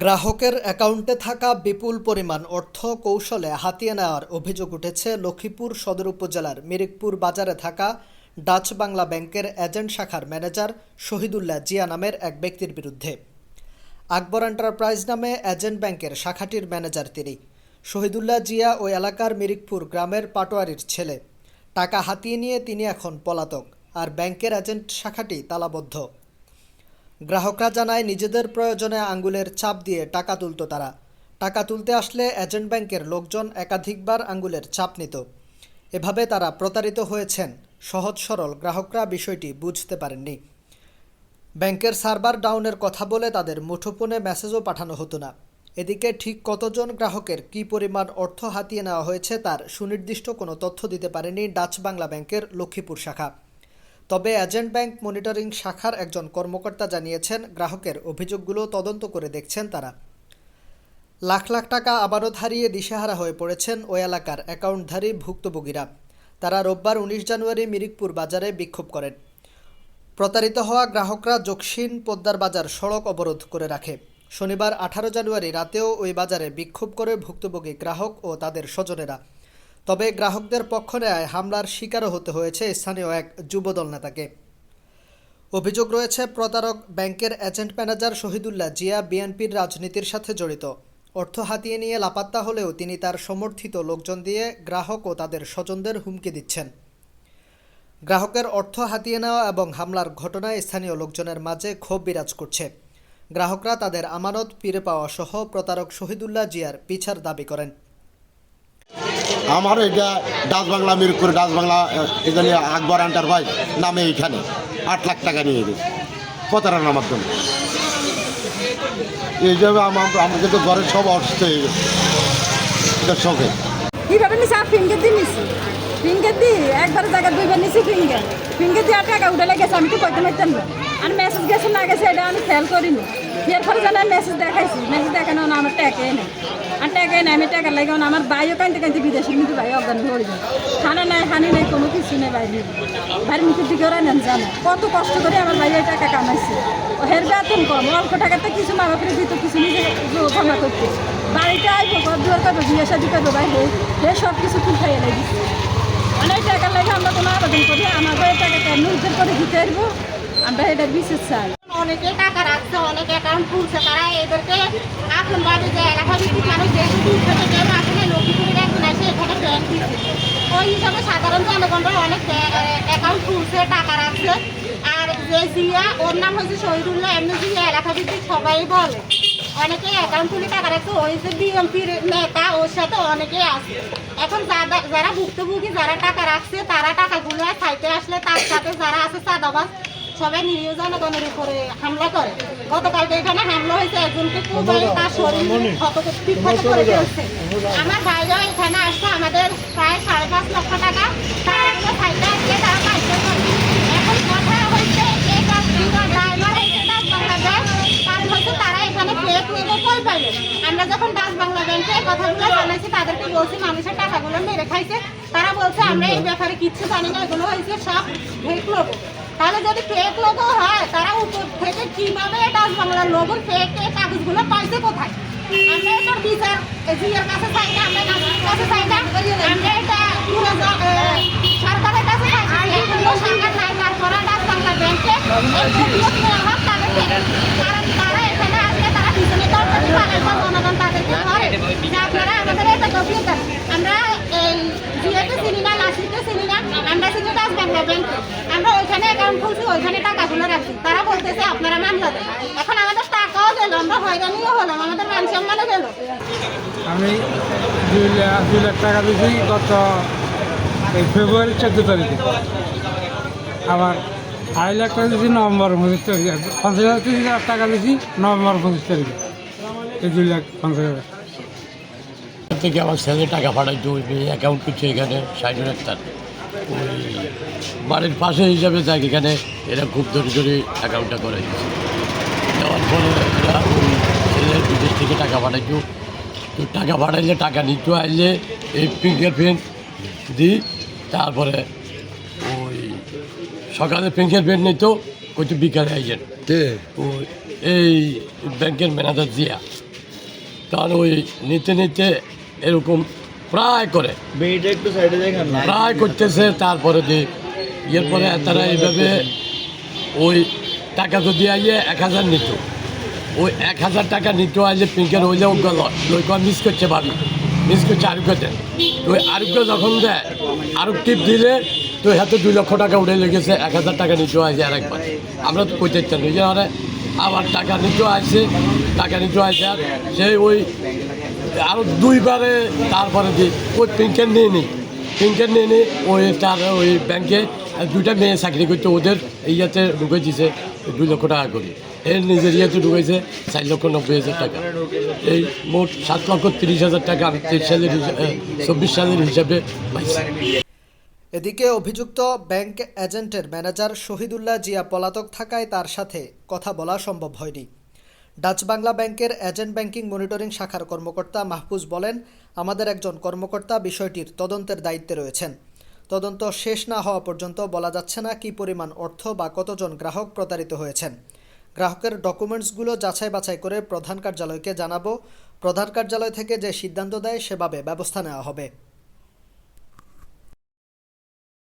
গ্রাহকের অ্যাকাউন্টে থাকা বিপুল পরিমাণ অর্থ কৌশলে হাতিয়ে নেওয়ার অভিযোগ উঠেছে লক্ষ্মীপুর সদর উপজেলার মিরিকপুর বাজারে থাকা ডাচ বাংলা ব্যাংকের এজেন্ট শাখার ম্যানেজার শহীদুল্লাহ জিয়া নামের এক ব্যক্তির বিরুদ্ধে। আকবর এন্টারপ্রাইজ নামে এজেন্ট ব্যাংকের শাখাটির ম্যানেজার তিনি। শহীদুল্লাহ জিয়া ওই এলাকার মিরিকপুর গ্রামের পাটোয়ারির ছেলে। টাকা হাতিয়ে নিয়ে তিনি এখন পলাতক, আর ব্যাংকের এজেন্ট শাখাটি তালাবদ্ধ। গ্রাহকরা জানায়, নিজেদের প্রয়োজনে আঙ্গুলের চাপ দিয়ে টাকা তুলত তারা। টাকা তুলতে আসলে এজেন্ট ব্যাংকের লোকজন একাধিকবার আঙ্গুলের চাপ নিত। এভাবে তারা প্রতারিত হয়েছেন। সহজ সরল গ্রাহকরা বিষয়টি বুঝতে পারেননি। ব্যাংকের সার্ভার ডাউনের কথা বলে তাদের মুঠোফোনে মেসেজও পাঠানো হতো না। এদিকে ঠিক কতজন গ্রাহকের কী পরিমাণ অর্থ হাতিয়ে নেওয়া হয়েছে তার সুনির্দিষ্ট কোনো তথ্য দিতে পারেনি ডাচ বাংলা ব্যাংকের লক্ষ্মীপুর শাখা। তবে এজেন্ট ব্যাংক মনিটরিং শাখার একজন কর্মকর্তা জানিয়েছেন, গ্রাহকের অভিযোগগুলো তদন্ত করে দেখছেন তারা। লাখ লাখ টাকা আবারও হারিয়ে দিশেহারা হয়ে পড়েছেন ওই এলাকার অ্যাকাউন্টধারী ভুক্তভোগীরা। তারা রোববার উনিশ জানুয়ারি মিরিকপুর বাজারে বিক্ষোভ করেন। প্রতারিত হওয়া গ্রাহকরা জকসিন পোদ্দার বাজার সড়ক অবরোধ করে রাখে। শনিবার আঠারো জানুয়ারি রাতেও ওই বাজারে বিক্ষোভ করে ভুক্তভোগী গ্রাহক ও তাদের স্বজনেরা। তবে গ্রাহকদের পক্ষ নেয় হামলার শিকারও হতে হয়েছে স্থানীয় এক যুবদল নেতাকে। অভিযোগ রয়েছে, প্রতারক ব্যাংকের এজেন্ট ম্যানেজার শহীদুল্লাহ জিয়া বিএনপির রাজনীতির সাথে জড়িত। অর্থ হাতিয়ে নিয়ে লাপাত্তা হলেও তিনি তার সমর্থিত লোকজন দিয়ে গ্রাহক ও তাদের স্বজনদের হুমকি দিচ্ছেন। গ্রাহকের অর্থ হাতিয়ে নেওয়া এবং হামলার ঘটনায় স্থানীয় লোকজনের মাঝে ক্ষোভ বিরাজ করছে। গ্রাহকরা তাদের আমানত ফিরে পাওয়া সহ প্রতারক শহীদুল্লাহ জিয়ার পিছার দাবি করেন। আমার এটা ডাচ বাংলা মিরপুর, ডাচ বাংলা এখানে আকবর এন্টারপ্রাইজ নামে এইখানে। আট লাখ টাকা নিয়ে গেছে। প্রতারণার মাধ্যমে। এই হিসাবে আমার আমার কিন্তু ঘরের সব অসুস্থ হয়ে গেছে। শখে কীভাবে নিছি? ফিঙ্গার দিয়ে নিছি? ফিঙ্গার দিয়ে? একবার জায়গা দুইবার নিছি ফিঙ্গার। ফিঙ্গার দিয়ে টাকা উঠে গেছে। আমি তো কইতে পারতাম আর মেসেজ গেছে না গেছে, এটা আমি খেয়াল করিনি। এর পরে জানা মেসেজ দেখাইছি। মেসেজ দেখানো না, আমার ট্যাকে নেই আর ট্যাকে নেই আমি টাকা লাগে আমার ভাইও কানতে কানতে বিদেশে কিন্তু ভাই অজ্ঞান হয়ে যায় খানা নাই, হানি নাই, কোনো কিছু নেই ভাই ভাইয়ের মুখের দিকে ওরা নেন জানে। কত কষ্ট করে আমার ভাই টাকা কামাইছে। ও হের বেতন কম অল্প টাকাতে কিছু মা বাপের দিত কিছু নিজে জমা করতে বাড়িতে আইবো দুয়ার করব, বিয়ে শাদি করব, ভাই হে সব কিছু তুল খাইয়ে লাগে অনেক টাকা লাগে আমরা কোনো আবেদন করি আমাদের এই টাকা কেন উদ্ধার করে দিতে পারব। আমরা এটা বিশেষ চাই। অনেকে টাকা রাখছে, অনেকে অ্যাকাউন্ট খুলছে। তারা এদেরকে আপন বাড়ি যে এলাকা ভিত্তিক মানুষ যেহেতু দূর থেকে কেউ আসলে লক্ষ্মীপুরের একজন এসে এখানে ব্যাংক দিচ্ছে ওই হিসাবে সাধারণ জনগণরা অনেক অ্যাকাউন্ট খুলছে, টাকা রাখছে। আর যে জিয়া, ওর নাম হচ্ছে শহীদুল্লাহ এমনি জিয়া এলাকা ভিত্তিক সবাই বলে। অনেকে অ্যাকাউন্ট খুলে টাকা রাখছে, ওই যে বিএমপির নেতা, ওর সাথে অনেকেই আছে। এখন যারা যারা ভুক্তভোগী, যারা টাকা রাখছে, তারা টাকাগুলো খাইতে আসলে তার সাথে যারা আছে চাঁদাবাজ সবাই নিরীহ জনগণের উপরে হামলা করে। গতকালকে এখানে হামলা হয়েছে একজনকে কোবাই তার শরীর ক্ষত বিক্ষত করে ফেলছে। আমার ভাইরাও এখানে আসছে আমাদের প্রায় সাড়ে পাঁচ লক্ষ টাকা। তারা সাইডে আসলে তারা পাইতে এখন কথা হচ্ছে এই ড্রাইভার হচ্ছে ডাচ বাংলা ব্যাংক কারণ হচ্ছে তারা এখানে ফেক নেব কই পাইলো? আমরা যখন ডাচ বাংলা ব্যাংকে এই কথাগুলো জানাইছি তাদেরকে বলছি মানুষের টাকাগুলো মেরে খাইছে। তারা বলছে আমরা এই ব্যাপারে কিচ্ছু জানি না এগুলো হয়েছে সব ফেক লোক তাহলে যদি ফেক লোগো হয়, তারা উপর থেকে কীভাবে ডাচ বাংলার লোগোর ফেক কাগজগুলো পাইছে কোথায়? আমরা কাছে চাই না কাছে চাই না সরকারের কাছে ব্যাংকে তারা এখানে আসলে তারা পিছনে দরকারি বানাইছে জনগণ তাদেরকে ধরে যে আপনারা আমাদের এটা গভীর দেন আমরা এই জিয়াকে চিনি না লাসিকে চিনি না আমরা চিনি ডাচ বাংলা ব্যাংকে আমরা ওইখানে অ্যাকাউন্ট খুলছি ওইখানে টাকাগুলো রাখছি। তারা বলতেছে আপনারা মামলা দেন এখন আমাদের টাকাও গেল আমরা হয়রানিও হলাম আমাদের মান সম্মানও গেল। আমি দুই লাখ দুই লাখ টাকা দিয়েছি গত এই ফেব্রুয়ারি চোদ্দ তারিখে। আবার আড়াই লাখ টাকা দিয়েছি নভেম্বর পঁচিশ তারিখে। পঞ্চাশ হাজার তিরিশ হাজার টাকা দিয়েছি নভেম্বর পঁচিশ তারিখে। এই দুই লাখ পঞ্চাশ হাজার। থেকে আমার ছেলে টাকা পাঠাইতো অ্যাকাউন্ট করছে এখানে সাইডের একটা। বাড়ির পাশে হিসাবে যাক এখানে এরা খুব ধরে ধরে অ্যাকাউন্টটা করে দিচ্ছে দেওয়ার পরে এরা ওই ছেলের বিদেশ থেকে টাকা পাঠাইতো। তো টাকা পাঠাইলে টাকা নিতে আইলে এই ফিঙ্গার প্রিন্ট দিই তারপরে ওই সকালে ফিঙ্গার প্রিন্ট নিত কইতো বিকালে আইছেন ওই এই ব্যাংকের ম্যানেজার জিয়া। তখন ওই নিতে নিতে এরকম প্রায় করে। প্রায় করতেছে তারপরে যে এরপরে তারা এইভাবে ওই টাকা যদি আইয়ে এক হাজার নিত। ওই এক হাজার টাকা নিত আইলে পিঙ্কের হইলে গেল লইকন মিস করছে ভাবি। মিস করছে আরুগ্যতে তো ওই আরুগ্য যখন দেয় আরুগ টিপ দিলে তো হাতে দুই লক্ষ টাকা উঠে লেগেছে এক হাজার টাকা নিতে আসে আরেকবার। আমরা তো কইতে চান ওই যে আবার টাকা নিতে আসছে টাকা নিতে আসছে আর সেই ওই আরও দুইবারে তারপরে দি ওই পিঙ্কের নিয়ে নিই পিঙ্কের নিয়ে নিই ওই তার ওই ব্যাংকে দুইটা মেয়ে চাকরি করতে ওদের ইয়াতে ঢুকে দিছে দুই লক্ষ টাকা করে। এর নিজের ইয়াতে ঢুকেছে চার লক্ষ নব্বই হাজার টাকা। এই মোট সাত লক্ষ তিরিশ হাজার টাকা আমি তেইশ সালের চব্বিশ সালের হিসাবে পাইছি। এদিকে অভিযুক্ত ব্যাংক এজেন্টের ম্যানেজার শহীদুল্লাহ জিয়া পলাতক থাকায় তার সাথে কথা বলা সম্ভব হয়নি। ডাচ বাংলা ব্যাংকের এজেন্ট ব্যাংকিং মনিটরিং শাখার কর্মকর্তা মাহফুজ বলেন, আমাদের একজন কর্মকর্তা বিষয়টির তদন্তের দায়িত্বে রয়েছেন। তদন্ত শেষ না হওয়া পর্যন্ত বলা যাচ্ছে না কী পরিমাণ অর্থ বা কতজন গ্রাহক প্রতারিত হয়েছেন। গ্রাহকের ডকুমেন্টসগুলো যাচাই বাছাই করে প্রধান কার্যালয়কে জানাব। প্রধান কার্যালয় থেকে যে সিদ্ধান্ত দেয়, সেভাবে ব্যবস্থা নেওয়া হবে।